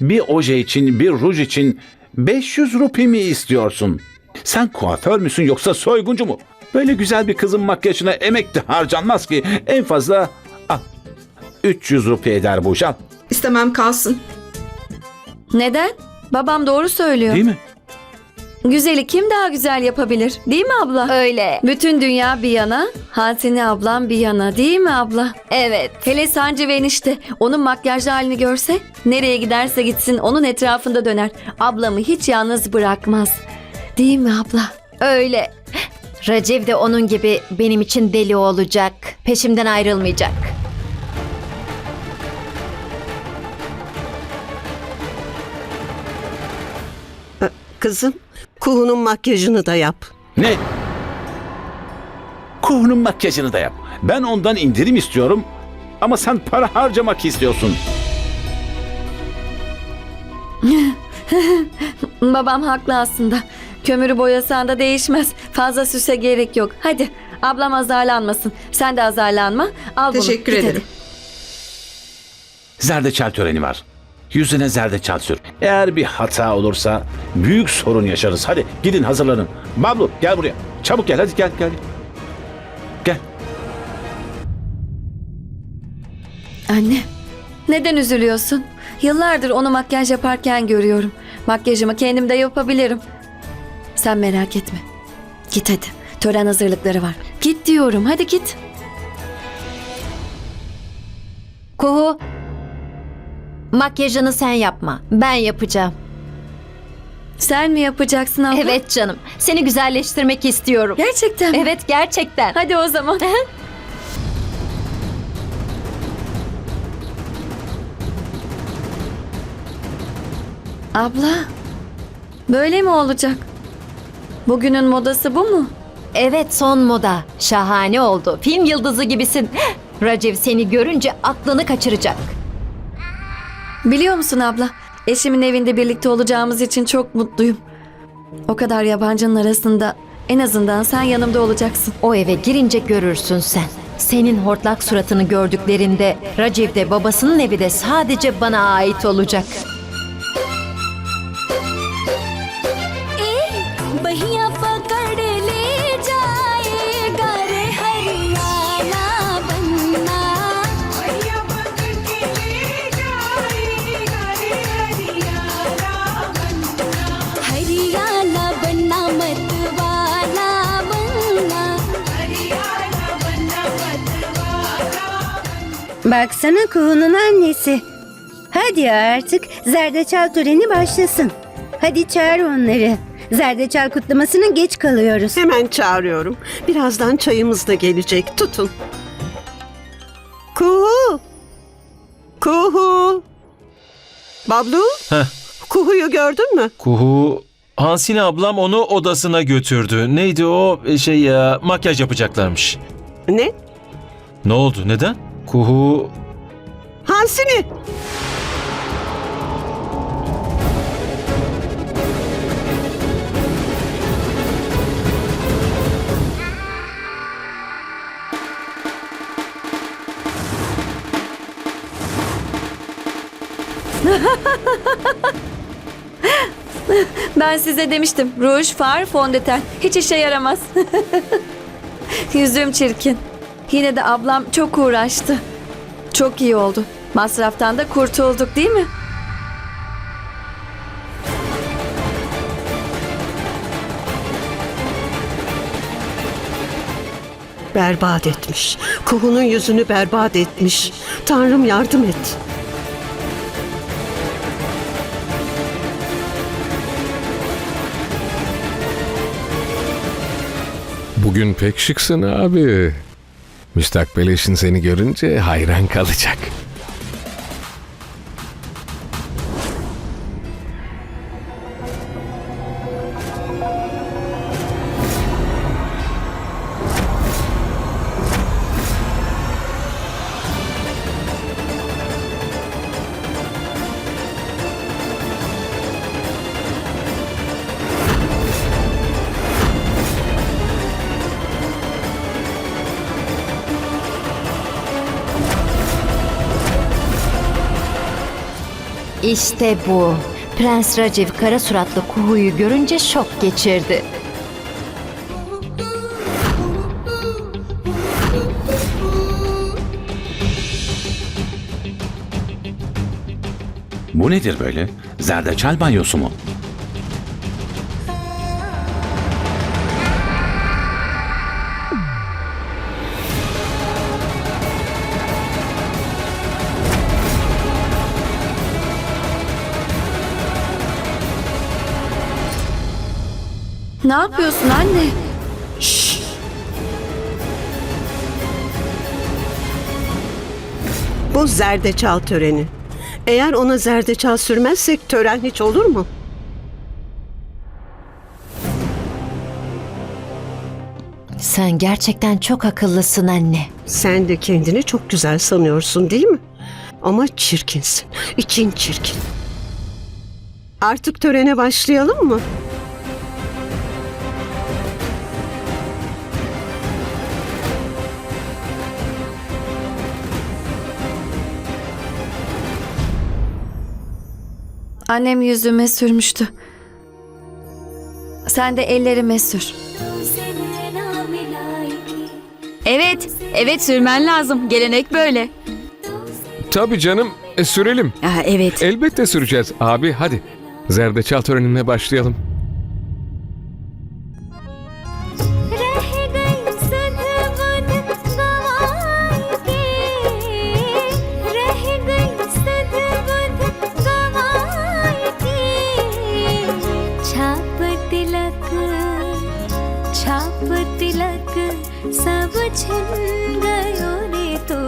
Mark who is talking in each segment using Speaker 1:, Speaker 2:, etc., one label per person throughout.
Speaker 1: Bir oje için, bir ruj için 500 rupi mi istiyorsun? Sen kuaför müsün yoksa soyguncu mu? Böyle güzel bir kızın makyajına emek de harcanmaz ki. En fazla al. 300 rupi eder bu iş, al.
Speaker 2: İstemem kalsın.
Speaker 3: Neden? Babam doğru söylüyor.
Speaker 1: Değil mi?
Speaker 3: Güzeli kim daha güzel yapabilir? Değil mi abla?
Speaker 4: Öyle.
Speaker 3: Bütün dünya bir yana, Hasini ablam bir yana değil mi abla?
Speaker 4: Evet.
Speaker 3: Hele Sancı ve enişte onun makyajlı halini görse nereye giderse gitsin onun etrafında döner. Ablamı hiç yalnız bırakmaz. Değil mi abla?
Speaker 4: Öyle. Raciv de onun gibi benim için deli olacak. Peşimden ayrılmayacak.
Speaker 5: Kızım, Kuhu'nun makyajını da yap.
Speaker 1: Ne? Kuğunun makyajını da yap. Ben ondan indirim istiyorum ama sen para harcamak istiyorsun.
Speaker 3: Babam haklı aslında. Kömürü boyasan da değişmez. Fazla süse gerek yok. Hadi ablam azarlanmasın. Sen de azarlanma. Al bunu.
Speaker 2: Teşekkür
Speaker 3: Git
Speaker 2: ederim.
Speaker 1: Zerdeçal töreni var. Yüzüne zerdeçal sür. Eğer bir hata olursa büyük sorun yaşarız. Hadi gidin hazırlanın. Bablu gel buraya. Çabuk gel hadi gel gel. Gel.
Speaker 3: Anne. Neden üzülüyorsun? Yıllardır onu makyaj yaparken görüyorum. Makyajımı kendim de yapabilirim. Sen merak etme. Git hadi. Tören hazırlıkları var. Git diyorum. Hadi git.
Speaker 4: Kuhu, makyajını sen yapma. Ben yapacağım.
Speaker 3: Sen mi yapacaksın abla?
Speaker 4: Evet canım. Seni güzelleştirmek istiyorum.
Speaker 3: Gerçekten mi?
Speaker 4: Evet gerçekten.
Speaker 3: Hadi o zaman. Abla, böyle mi olacak? Bugünün modası bu mu?
Speaker 4: Evet son moda. Şahane oldu. Film yıldızı gibisin. Raciv seni görünce aklını kaçıracak.
Speaker 3: Biliyor musun abla? Eşimin evinde birlikte olacağımız için çok mutluyum. O kadar yabancının arasında en azından sen yanımda olacaksın.
Speaker 4: O eve girince görürsün sen. Senin hortlak suratını gördüklerinde Raciv de babasının evi de sadece bana ait olacak.
Speaker 6: Baksana Kuhu'nun annesi. Hadi artık zerdeçal töreni başlasın. Hadi çağır onları. Zerdeçal kutlamasına geç kalıyoruz.
Speaker 5: Hemen çağırıyorum. Birazdan çayımız da gelecek. Tutun. Kuhu! Kuhu! Bablu?
Speaker 7: Heh.
Speaker 5: Kuhu'yu gördün mü?
Speaker 7: Kuhu Hansine ablam onu odasına götürdü. Neydi o şey ya makyaj yapacaklarmış.
Speaker 5: Ne?
Speaker 7: Ne oldu neden? Kuhu
Speaker 5: Hansini!
Speaker 3: Ben size demiştim. Ruj, far, fondöten. Hiç işe yaramaz. Yüzüm çirkin. Yine de ablam çok uğraştı. Çok iyi oldu. Masraftan da kurtulduk değil mi?
Speaker 5: Berbat etmiş. Kuhu'nun yüzünü berbat etmiş. Tanrım yardım et.
Speaker 8: Bugün pek şıksın abi. Müstakbel eşin seni görünce hayran kalacak.
Speaker 4: İşte bu. Prens Raciv kara suratlı Kuhu'yu görünce şok geçirdi.
Speaker 1: Bu nedir böyle? Zerdeçal banyosu mu?
Speaker 3: Ne yapıyorsun anne?
Speaker 5: Bu zerdeçal töreni. Eğer ona zerdeçal sürmezsek tören hiç olur mu?
Speaker 4: Sen gerçekten çok akıllısın anne.
Speaker 5: Sen de kendini çok güzel sanıyorsun değil mi? Ama çirkinsin. İçin çirkin. Artık törene başlayalım mı?
Speaker 3: Annem yüzüme sürmüştü. Sen de ellerime sür.
Speaker 2: Evet, evet sürmen lazım. Gelenek böyle.
Speaker 8: Tabii canım, e, sürelim.
Speaker 2: Aa, evet.
Speaker 8: Elbette süreceğiz abi hadi. Zerdeçal törenine başlayalım.
Speaker 9: छिन गयो रे तो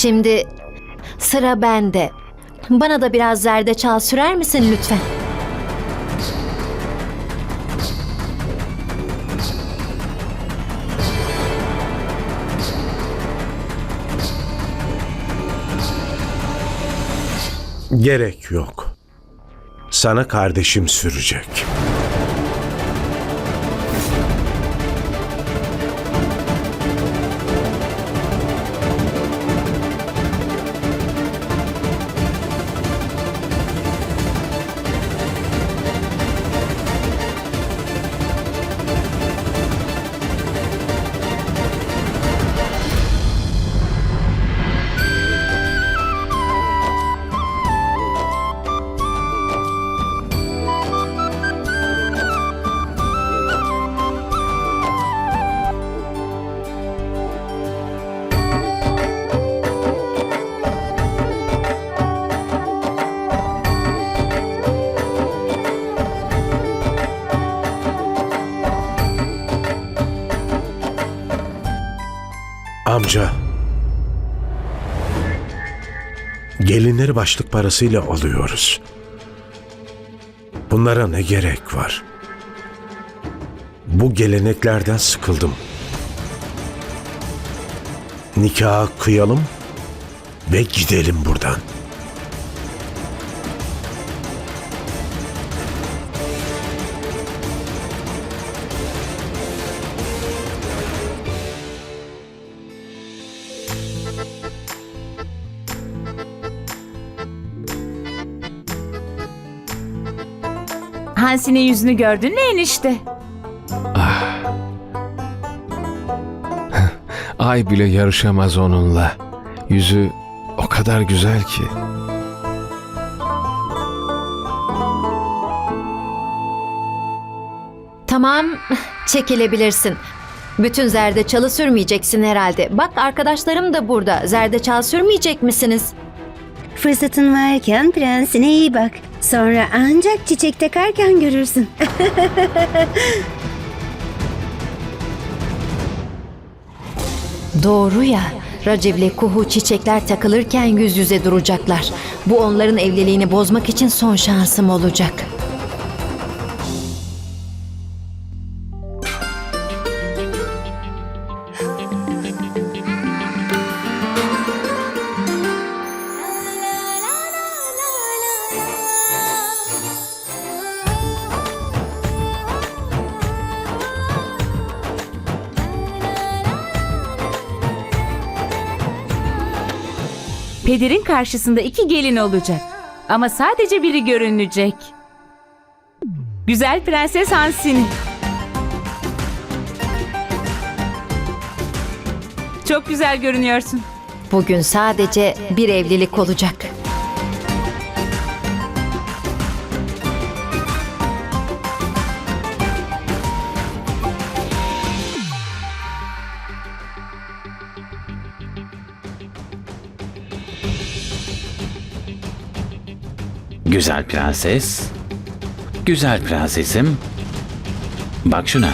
Speaker 4: Şimdi sıra bende. Bana da biraz zerdeçal sürer misin lütfen?
Speaker 10: Gerek yok. Sana kardeşim sürecek. Amca. Gelinleri başlık parasıyla alıyoruz. Bunlara ne gerek var? Bu geleneklerden sıkıldım. Nikahı kıyalım ve gidelim buradan.
Speaker 2: Hansi'nin yüzünü gördün mü enişte?
Speaker 8: Ay bile yarışamaz onunla. Yüzü o kadar güzel ki.
Speaker 4: Tamam, çekilebilirsin. Bütün zerdeçalı sürmeyeceksin herhalde. Bak arkadaşlarım da burada. Zerdeçal sürmeyecek misiniz?
Speaker 6: Fırsatın varken prensine iyi bak. Sonra ancak çiçek takarken görürsün.
Speaker 4: Doğru ya. Raciv'le Kuhu çiçekler takılırken yüz yüze duracaklar. Bu onların evliliğini bozmak için son şansım olacak.
Speaker 11: Pederin karşısında iki gelin olacak. Ama sadece biri görünecek. Güzel Prenses Hansini. Çok güzel görünüyorsun.
Speaker 4: Bugün sadece bir evlilik olacak.
Speaker 1: Güzel prenses. Güzel prensesim. Bak şuna.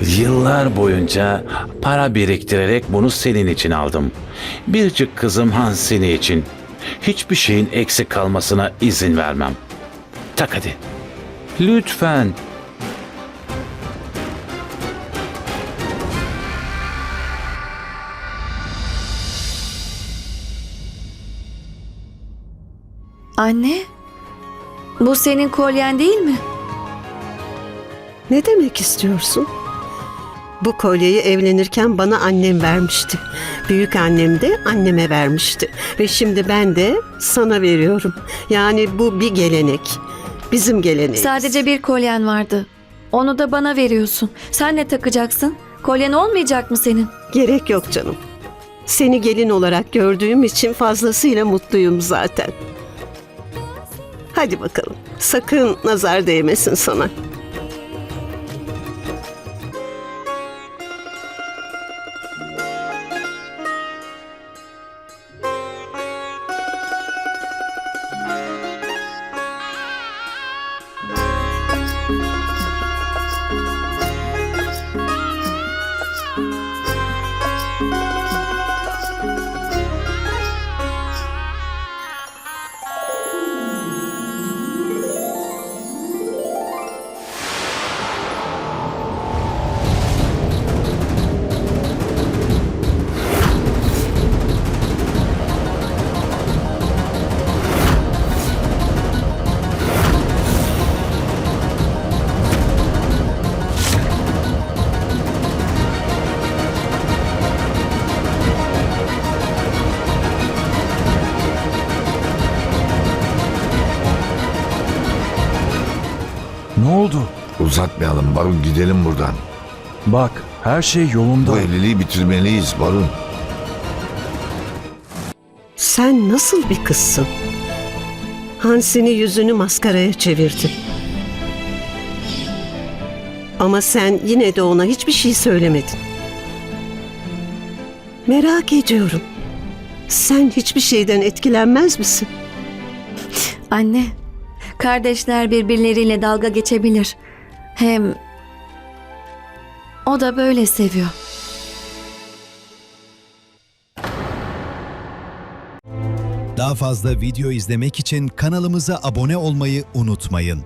Speaker 1: Yıllar boyunca para biriktirerek bunu senin için aldım. Biricik kızım Hansini için. Hiçbir şeyin eksik kalmasına izin vermem. Tak hadi. Lütfen.
Speaker 3: Anne, bu senin kolyen değil mi?
Speaker 5: Ne demek istiyorsun? Bu kolyeyi evlenirken bana annem vermişti. Büyük annem de anneme vermişti. Ve şimdi ben de sana veriyorum. Yani bu bir gelenek. Bizim geleneğimiz.
Speaker 3: Sadece bir kolyen vardı. Onu da bana veriyorsun. Sen ne takacaksın? Kolyen olmayacak mı senin?
Speaker 5: Gerek yok canım. Seni gelin olarak gördüğüm için fazlasıyla mutluyum zaten. Hadi bakalım. Sakın nazar değmesin sana.
Speaker 12: Ne oldu?
Speaker 13: Uzatmayalım Barun gidelim buradan.
Speaker 12: Bak her şey yolunda.
Speaker 13: Bu evliliği bitirmeliyiz Barun.
Speaker 5: Sen nasıl bir kızsın? Hansini yüzünü maskaraya çevirdi. Ama sen yine de ona hiçbir şey söylemedin. Merak ediyorum. Sen hiçbir şeyden etkilenmez misin?
Speaker 3: Anne, kardeşler birbirleriyle dalga geçebilir. Hem o da böyle seviyor.
Speaker 12: Daha fazla video izlemek için kanalımıza abone olmayı unutmayın.